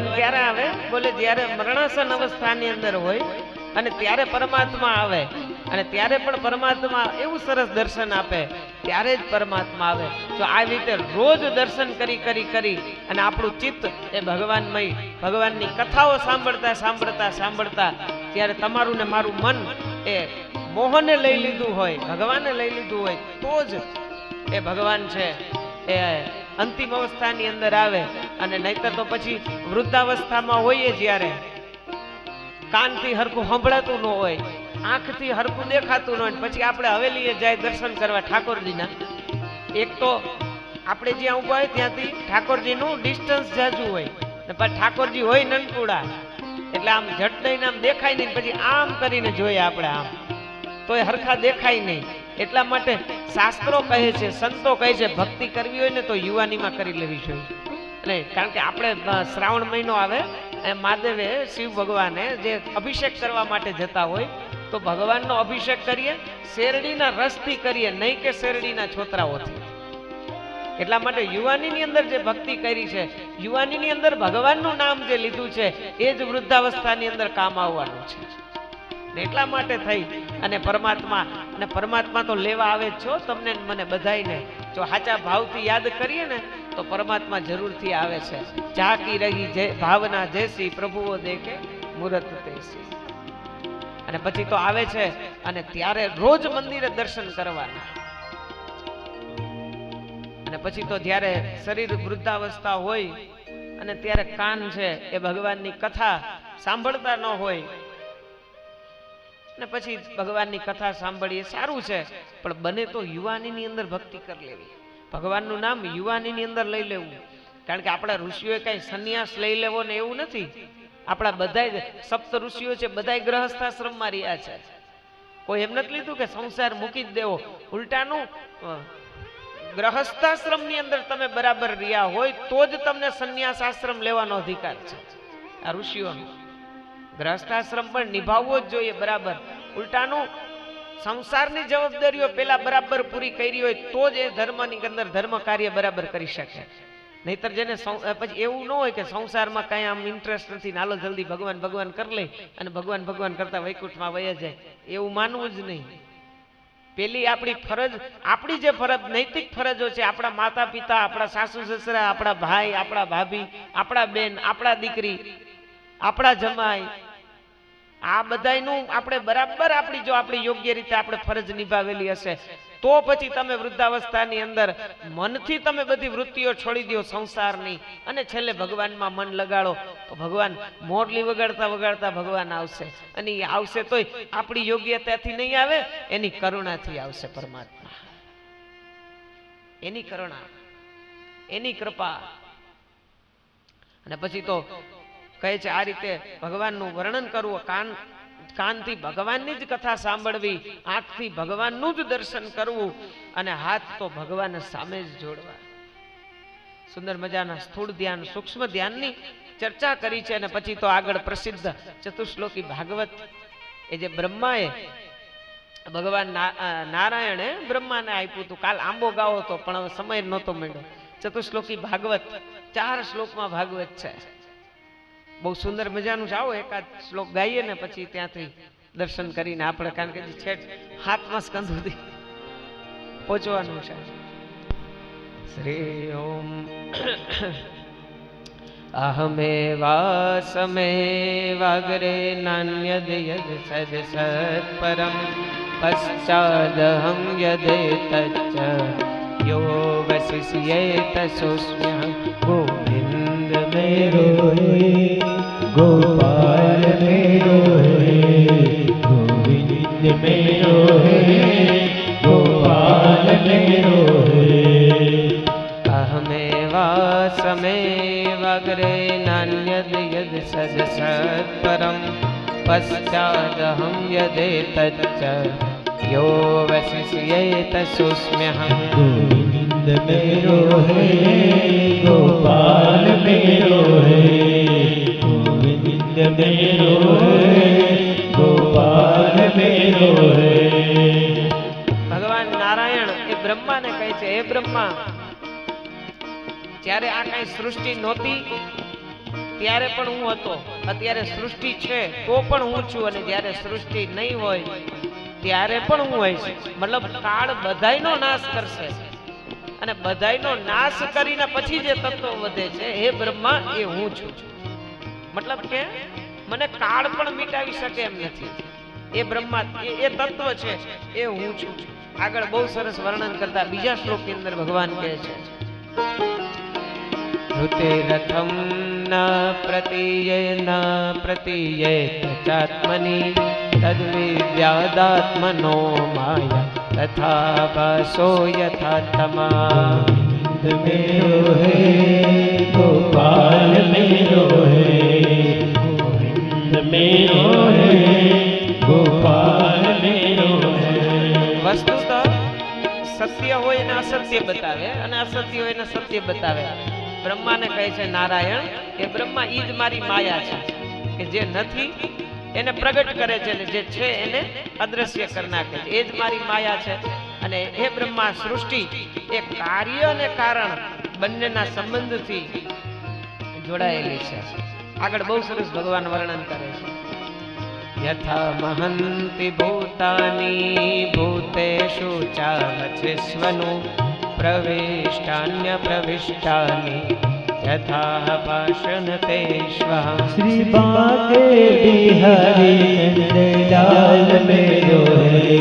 ભગવાન ક્યારે આવે? બોલે, જ્યારે મરણાસન અવસ્થાની અંદર હોય અને ત્યારે પરમાત્મા આવે, અને ત્યારે પણ પરમાત્મા એવું સરસ દર્શન આપે, ત્યારે જ પરમાત્મા આવે. તો આ રીતે રોજ દર્શન કરી કરી કરી અને આપણું ચિત્ત એ ભગવાનમય, ભગવાનની કથાઓ સાંભળતા સાંભળતા સાંભળતા ત્યારે તમારું ને મારું મન એ મોહને લઈ લીધું હોય, ભગવાનને લઈ લીધું હોય, તો જ એ ભગવાન છે એ અંતિમ અવસ્થાની અંદર આવે અને નહીતર તો પછી વૃદ્ધાવસ્થામાં હોઈએ જ્યારે. કાનથી હરખું સંભળાતું ન હોય, આંખથી હરખું દેખાતું ન હોય, પછી આપણે હવેલીએ જાય દર્શન કરવા ઠાકોરજીના. એક તો આપણે જ્યાં ઊભા હોય ત્યાંથી ઠાકોરજીનું ડિસ્ટન્સ જાજુ હોય. ને પછી ઠાકોરજી હોય નનકુડા એટલે આમ ઝટ આમ દેખાય નહીં પછી આમ કરીને જોઈએ આપણે આમ. તોય હરખા દેખાય નહીં. એટલા માટે શાસ્ત્રો કહે છે, સંતો કહે છે, ભક્તિ કરવી હોય ને તો યુવાનીમાં કરી લેવી જોઈએ. અને કારણ કે આપણે શ્રાવણ મહિનો આવે, એ મહાદેવે શિવ ભગવાને જે અભિષેક કરવા માટે જતા હોય, તો ભગવાનનો અભિષેક કરીએ, શેરડીના રસથી કરીએ, નહીં કે શેરડીના છોતરાઓથી. એટલા માટે યુવાનીની અંદર જે ભક્તિ કરી છે, યુવાનીની અંદર ભગવાનનું નામ જે લીધું છે, એ જ વૃદ્ધાવસ્થાની અંદર કામ આવવાનું છે. એટલા માટે થઈ. અને પરમાત્મા અને પરમાત્મા તો લેવા આવે છો તમને મને બધાયને. જો સાચા ભાવથી યાદ કરીએ ને, તો પરમાત્મા જરૂરથી આવે છે. ઝાકી રહી જે ભાવના જેસી પ્રભુઓ દેખે મુરત તેસી. અને પછી તો આવે છે, અને ત્યારે રોજ મંદિરે દર્શન કરવાના. અને પછી તો જ્યારે શરીર વૃદ્ધાવસ્થા હોય, અને ત્યારે કાન છે એ ભગવાનની કથા સાંભળતા ન હોય ને પછી ભગવાનની કથા સાંભળીએ, સારું છે. પણ બને તો યુવાનીની અંદર ભક્તિ કરી લેવી. ભગવાનનું નામ યુવાનીની અંદર લઈ લેવું. કારણ કે આપણા ઋષિઓએ કાંઈ સંન્યાસ લઈ લેવો ને એવું નથી. આપણા બધા સપ્ત ઋષિઓ છે, બધાય ગ્રહસ્થાશ્રમમાં રહ્યા છે. કોઈ એમ નથી લીધું કે સંસાર મૂકી જ દેવો. ઉલટાનું ગ્રહસ્થાશ્રમની અંદર તમે બરાબર રહ્યા હોય તો જ તમને સંન્યાસ આશ્રમ લેવાનો અધિકાર છે. આ ઋષિઓનો. ગ્રહસ્થાશ્રમ પણ નિભાવવો જ જોઈએ, બરાબર. ઉલટાનું સંસારની જવાબદારીઓ પેલા બરાબર પૂરી કરી હોય તો જ એ ધર્મની અંદર ધર્મ કાર્ય બરાબર કરી શકે. નહીતર જેને પછી એવું ન હોય કે સંસારમાં કાંઈ આમ ઇન્ટરેસ્ટ નથી નાલો જલ્દી ભગવાન ભગવાન કરી લે અને ભગવાન ભગવાન કરતા વૈકુંઠમાં વયા જાય. એવું માનવું જ નહીં. પેલી આપણી ફરજ, આપણી જે ફરજ, નૈતિક ફરજો છે, આપણા માતા પિતા આપણા સાસુ, સસરા, આપણા ભાઈ, આપણા ભાભી, આપણા બેન, આપણા દીકરી, આપણા જમાઈ આ બધાનું આપણે બરાબર આપણી જો આપણી યોગ્ય રીતે આપણે ફરજ નિભાવેલી હશે, તો પછી તમે વૃદ્ધાવસ્થાની અંદર મનથી તમે બધી વૃત્તિઓ છોડી દો સંસારની. અને છેલ્લે ભગવાનમાં મન લગાડો, તો ભગવાન મોરલી વગાડતા વગાડતા ભગવાન આવશે. અને એ આવશે તોય આપણી યોગ્યતાથી નહીં આવે, એની કરુણાથી આવશે પરમાત્મા. એની કરુણા, એની કૃપા. અને પછી તો કહે છે, આ રીતે ભગવાનનું વર્ણન કરવું, કાન, કાનથી ભગવાનની જ કથા સાંભળવી, આંખથી ભગવાનનું જ દર્શન કરવું અને હાથ તો ભગવાન સામે જ જોડવા. સુંદર મજાના સ્થૂળ ધ્યાન, સૂક્ષ્મ ધ્યાનની ચર્ચા કરી છે અને પછી તો આગળ પ્રસિદ્ધ ચતુશ્લોકી ભાગવત, એ જે બ્રહ્માએ ભગવાન નારાયણે બ્રહ્માને આપ્યું હતું. કાલ આંબો ગાવો હતો પણ સમય નહોતો મળ્યો. ચતુશ્લોકી ભાગવત, ચાર શ્લોકમાં ભાગવત છે. બહુ સુંદર મજાનું છે આવો, એકાદ શ્લોક ગાઈએ ને પછી ત્યાંથી દર્શન કરીને આપણે, કારણ કે છેટ હાથમાં સ્કંદ સુધી પહોંચવાનું છે. શ્રી ઓમ અહમેવાસમેવાગ્રે નાન્યદ યદ સદ સત્પરમ પશ્ચાદહં યદેતચ્ચ યો વસિષ્યેત સુસ્મ્યં ગોવિંદ મેરો यद् सद् सत्परं पश्चादहं यदेतच्च यो वसिष्येत सुस्म्यहम् गोविंद मेरो है गोपाल मेरो है गोविंद मेरो है गोपाल मेरो है ભગવાન નારાયણ એ બ્રહ્માને કહે છે હે બ્રહ્મા જ્યારે આ કઈ સૃષ્ટિ નહોતી ત્યારે પણ હું હતો. અત્યારે સૃષ્ટિ છે, તો પણ હું છું અને જ્યારે સૃષ્ટિ નહીં હોય, ત્યારે પણ હું હોઈશ. મતલબ કાળ બધાયનો નાશ કરશે. અને બધાયનો નાશ કરીને પછી જે તત્વ વધે છે, હે બ્રહ્મા, એ હું છું. મતલબ કે મને કાળ પણ મિટાવી શકે એમ નથી. એ બ્રહ્મા, એ તત્વ છે, એ હું છું. આગળ બહુ સરસ વર્ણન કરતા બીજા શ્લોકની અંદર ભગવાન કહે છે. રથમ ન પ્રતીયે ન પ્રતીયે ચાત્મની તદ્વિદ્યાદાત્મનો માયા તથા ભાસો યથા તમા गोविंद मेरो है गोपाल मेरो है गोविंद मेरो है गोपाल मेरो है વસ્તુત સત્ય હોય ને અસત્ય બતાવે અને અસત્ય હોય ને સત્ય બતાવે બ્રહ્માને કહે છે નારાયણ એ બ્રહ્મા ઈ જ મારી માયા છે, કે જે નથી, એને પ્રગટ કરે છે જે છે એને અદ્રશ્ય કરી નાખે છે. એ જ મારી માયા છે. અને હે બ્રહ્મા, સૃષ્ટિ એ કાર્ય અને કારણ બંનેના સંબંધથી જોડાયેલી છે. આગળ બહુ સરસ ભગવાન વર્ણન કરે છે. યથા મહંતિ ભૂતાની ભૂતેષુ ચાવચિસ્વનું પ્રવિષ્ટાન્ય પ્રવિષ્ટાની यथा भाषन्ते श्वः श्री बाके बिहारी नंदलाल मेरो है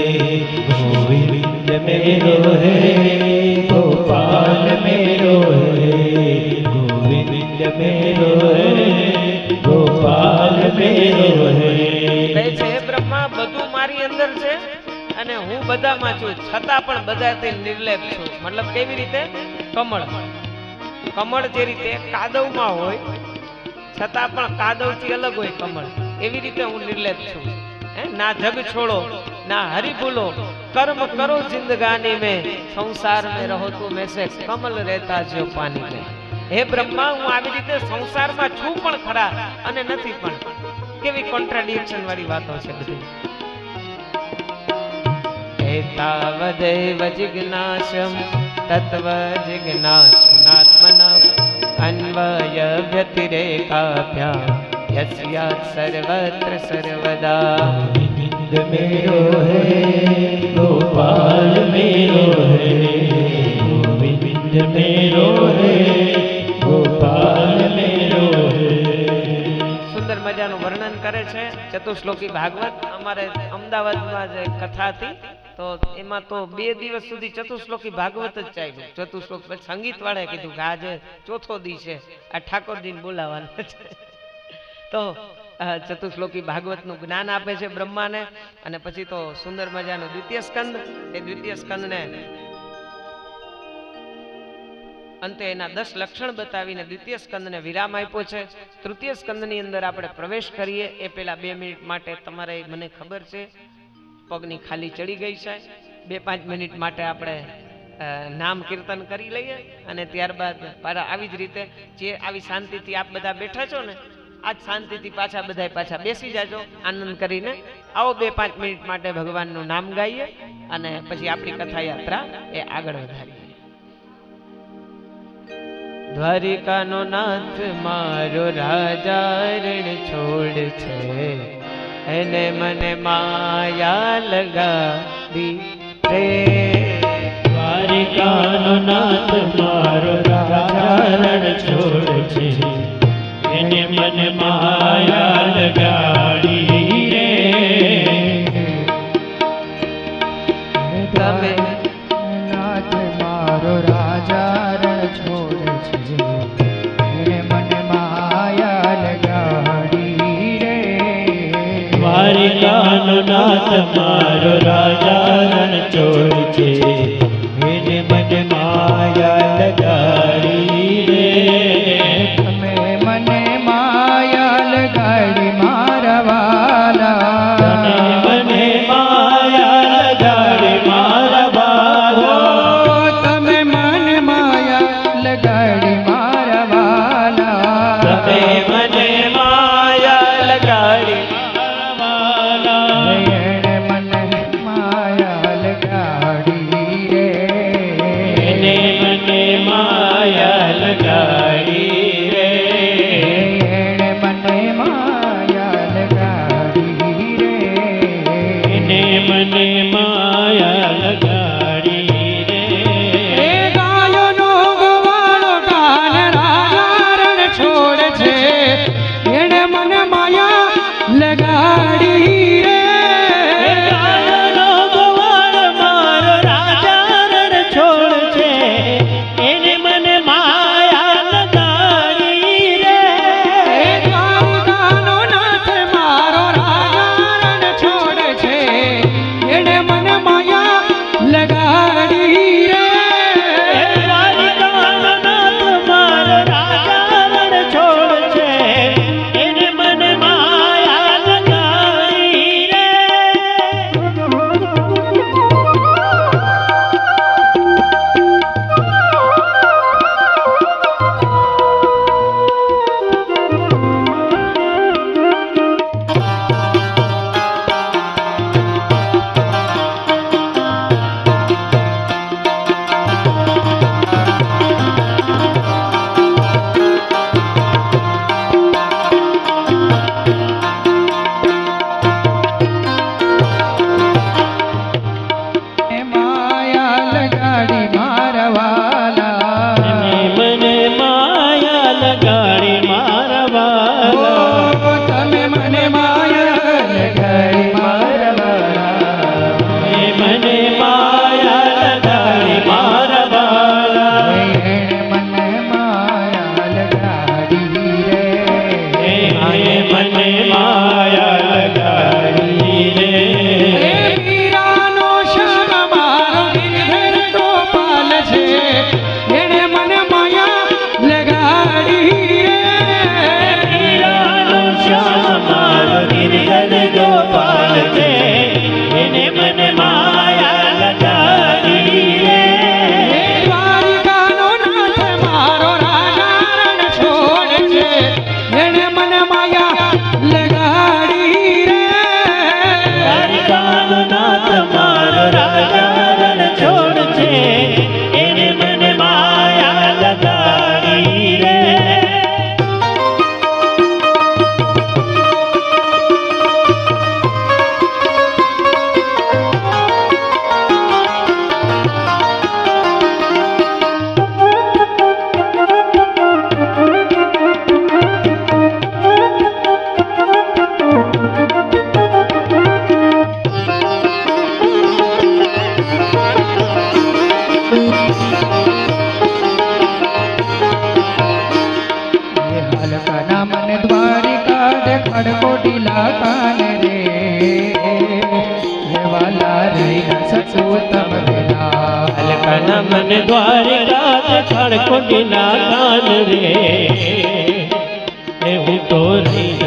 गोविंद मेरो है गोपाल मेरो है गोविंद मेरो है गोपाल मेरो है કહે છે હે બ્રહ્મા બધું મારી અંદર છે અને હું બધામાં છું છતાં પણ બધાથી નિર્લેપ છું મતલબ કેવી રીતે કમળ કમળ જે રીતે કાદવમાં હોય છતાં પણ કાદવથી અલગ હોય કમળ એવી રીતે હું નિર્લેપ છું હે ના જગ છોડો ના હરી ભૂલો કર્મ કરો જિંદગાની में સંસાર में રહો તું મેં સે કમલ રહેતા જો પાની में હે બ્રહ્મા હું આવી રીતે સંસારમાં છું પણ ખરા અને નથી પણ કેવી કોન્ટ્રાડિક્શન વાળી વાતો છે બધી એતાવદેવ જિજ્ઞાસમ તત્વ જિજ્ઞાસનાત્મના અન્વય વ્યતિરેકાભ્યામ યસ્યાત સર્વત્ર સર્વદા गोविंद मेरो है गोपाल मेरो है गोविंद मेरो है गोपाल मेरो है સુંદર મજાનું વર્ણન કરે છે ચતુશ્લોકી ભાગવત અમારે અમદાવાદમાં જે કથા હતી તો એમાં તો બે દિવસ સુધી ચતુશ્લોકી ભાગવત જ ચાલ્યું. ચતુશ્લોક સંગીત વાળાએ કીધું કે આજે ચોથો દી છે. આ ઠાકોરજીને બોલાવવાનું છે. તો ચતુશ્લોકી ભાગવતનું જ્ઞાન આપે છે બ્રહ્માને અને પછી તો સુંદર મજાનો દ્વિતીય સ્કંદ. એ દ્વિતીય સ્કંદને અંતે એના દસ લક્ષણ બતાવીને દ્વિતીય સ્કંદને વિરામ આપ્યો છે. તૃતીય સ્કંદની અંદર આપણે પ્રવેશ કરીએ. એ પેલા બે મિનિટ માટે તમારે મને ખબર છે. પગની ખાલી ચડી ગઈ છે. બે પાંચ મિનિટ માટે આપણે નામ કીર્તન કરી લઈએ અને ત્યારબાદ પાછા આવી જ રીતે જે આવી શાંતિથી આપ બધા બેઠા છો ને, આજ શાંતિથી પાછા બધા પાછા બેસી જાજો, આનંદ કરીને આવો બે પાંચ મિનિટ માટે ભગવાનનું નામ ગાઈએ અને પછી આપણી કથા યાત્રા એ આગળ વધારીએ. દ્વારિકાનો નાથ મારો રાજા છોડ છે. એને મને માયા લગાવી રે. દ્વારિકાનો નાથ મારો રાજારણ છોડ છે. એને મને માયા લગાડી દ્વારિકાનો નાથ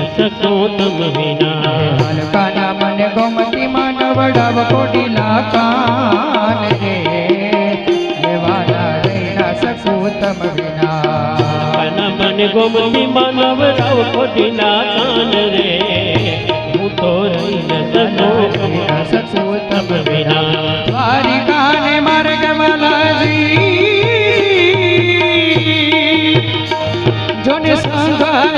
શકો તમ વિના કાના મને ગોમતી માં નવડાવ કોટી લાકાન રે દેવાના રેના તમ વિના મને ગોમતી માં નવડાવ કોટી લાકાન રે હું તો રહી ન શકો તમ વિના જોને સંભાળ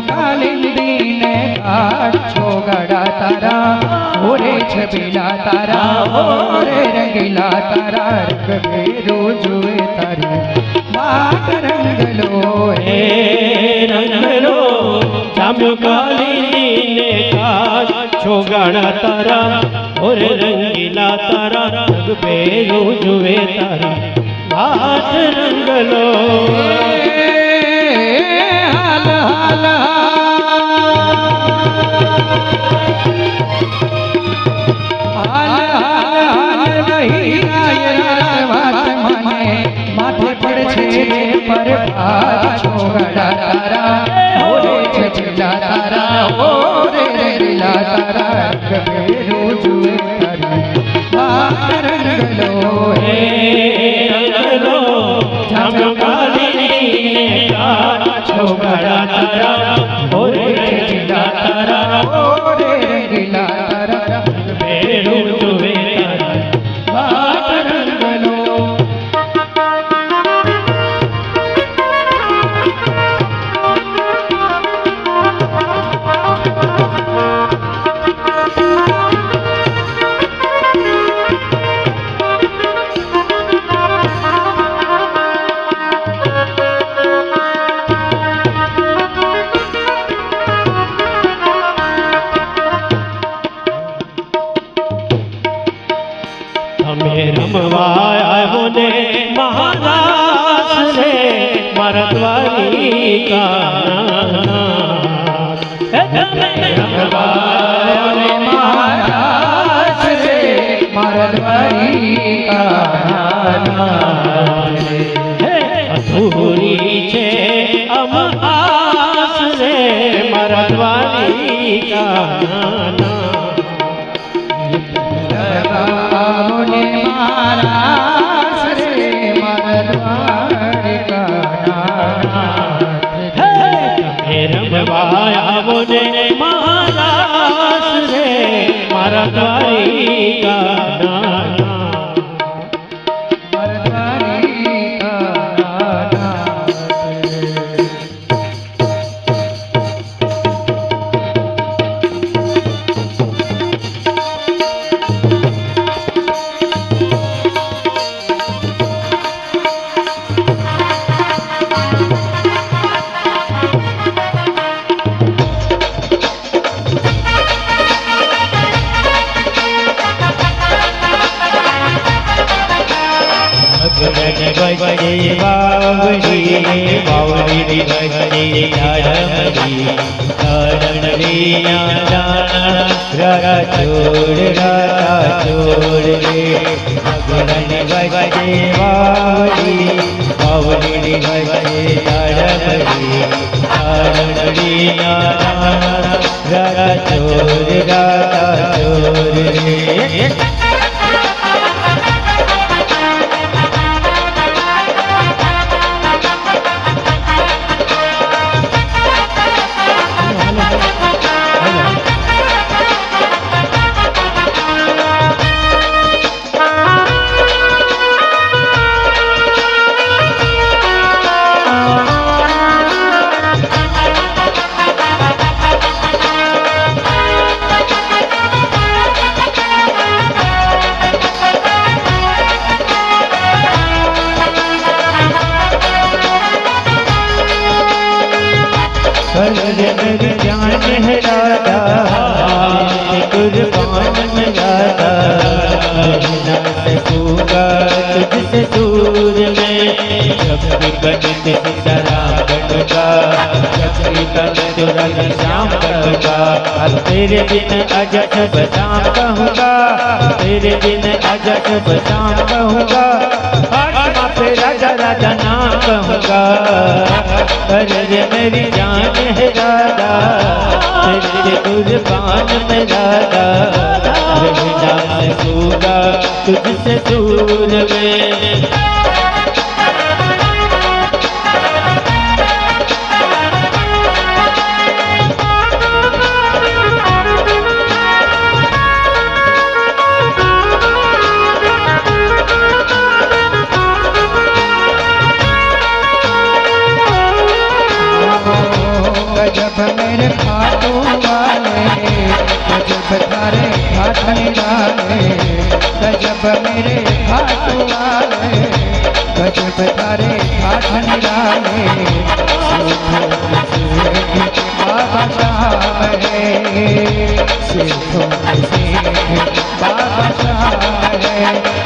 કાલિંદીને કાઢો ગળા તારા. ઓરે છબીલા તારા, ઓરે રંગીલા તારા. રંગ ફેરો જુએ તારે. વાત રંગલો હે, રંગલો. જામ્યો કાલિંદીને કાઢો ગળા તારા. ઓરે રંગીલા તારા, રંગ ફેરો જુએ તારા. વાત રંગલો હાલ હાલ હાલ. હાલ નહીં વાત મને. માથે પડે છે પર ભાત તારા. ઓરે છછલા તારા ઓરે રેલા તારા. ગભેરું જુએ મહારાજ રે મારા દ્વારિકા રે મારા દ્વારિકાના અધૂરી છે અમ આસ રે મારા દ્વારિકા રમવા गणित नितरागण का चक्रितन तुरंग श्याम कहूँगा। तेरे बिन अजब बदाम कहूँगा तेरे बिन अजब बदाम कहूँगा आत्मा पे राजा राजा नाम कहूँगा। अरे मेरी जान है राजा तेरे कुर्बान में राजा दादा रहना सूगा, तुझसे दूर में। रे पाटो वाले गजब तारे घाटन डाले गजब मेरे घाटो वाले गजब तारे घाटन डाले बाबा शाह रे सुखो बाबा शाह रे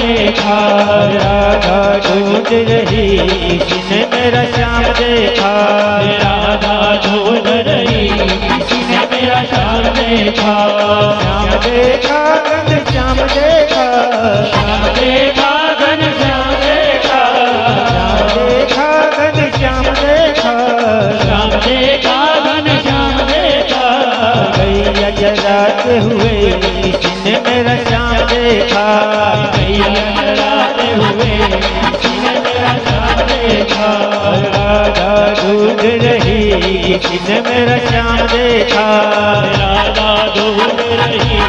देखा, राधा ढूंढ रही, किसने मेरा श्याम देखा? राधा ढूंढ रही, किसने मेरा श्याम देखा? श्याम देखा श्याम देखा। श्याम देखा गैया जराते हुए किसी ने मेरा श्याम देखा। गैया जराते हुए किसी ने मेरा श्याम देखा। राधा दूध रही किसी ने मेरा श्याम देखा। राधा दूध रही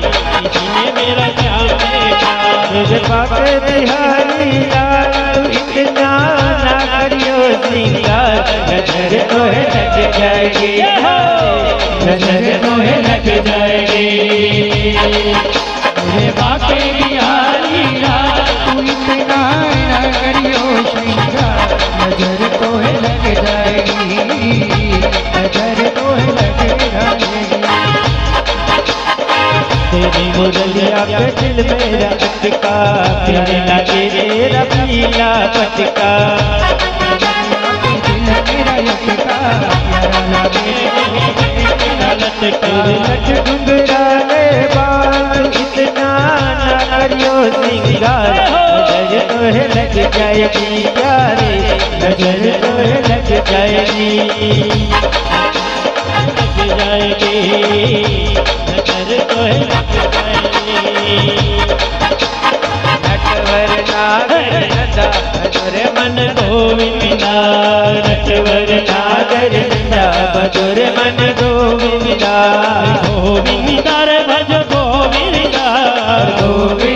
किसी ने मेरा श्याम देखा। मेरे पापे बिहारी जाएगी। नज़र लग जाएगी। मेरे बापे बिहारी तू इतना न करियो श्रृंगार नज़र लग जाएगी। नज़र लग जाएगी। तेरी मुरलिया पे दिल मेरा अटका प्यारे लगे तेरा पीला पटका। दिल मेरा जाएगी प्यारे नजर तो है लग जाएगी लग जाएगी नजर तो है लग जाएगी નટવર નાગર નંદા ભજોર મન ગોવિંદા નટવર નાગર નંદા ભજોર મન ગોવિંદા ગોવિંદાર ભજ ગોવિંદા ગોવિંદ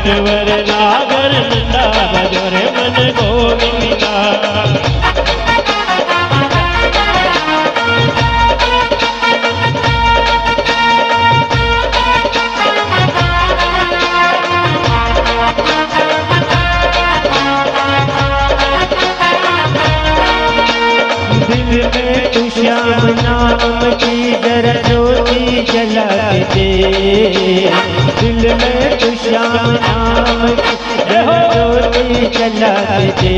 ஆண்டவரே चला दे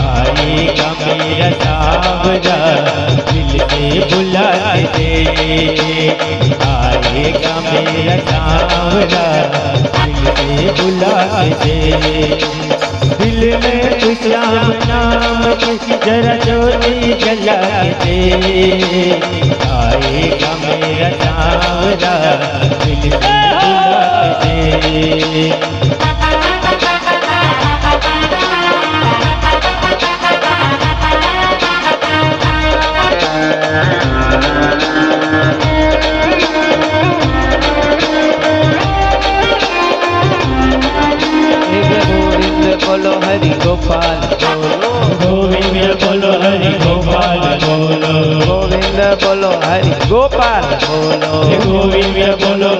आएगा मेरा दिल से बुला दे आएगा मेरा दिल से बुला दिल में इस्लाम नाम जरा ज्योति जला दे आएगा मेरा Bolo, bolo, bolo, bolo, bolo, bolo, bolo, bolo, bolo, bolo, bolo Govind बोलो हरि गोपाल बोलो। गोविंद बोलो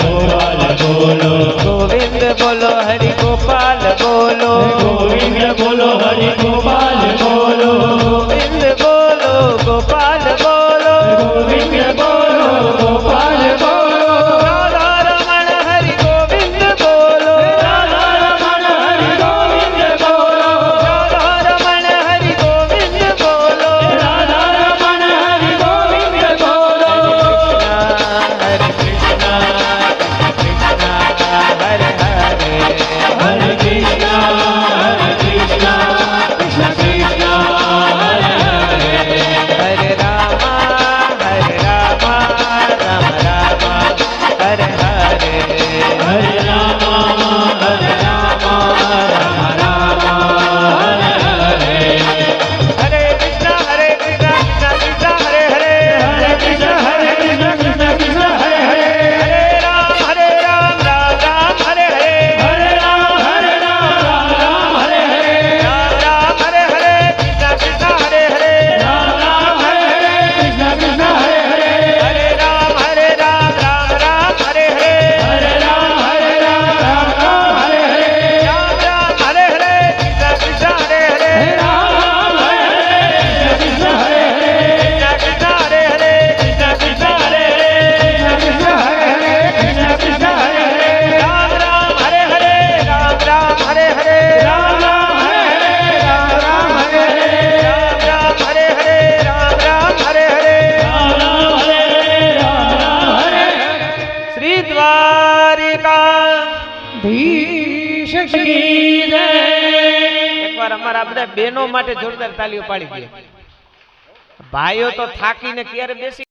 गोपाल बोलो। गोविंद बोलो हरि गोपाल बोलो। गोविंद बोलो हरि गोपाल बोलो। गोविंद જોરદાર તાલીઓ પાડી દે. ભાઈઓ તો થાકીને ક્યારે બેસી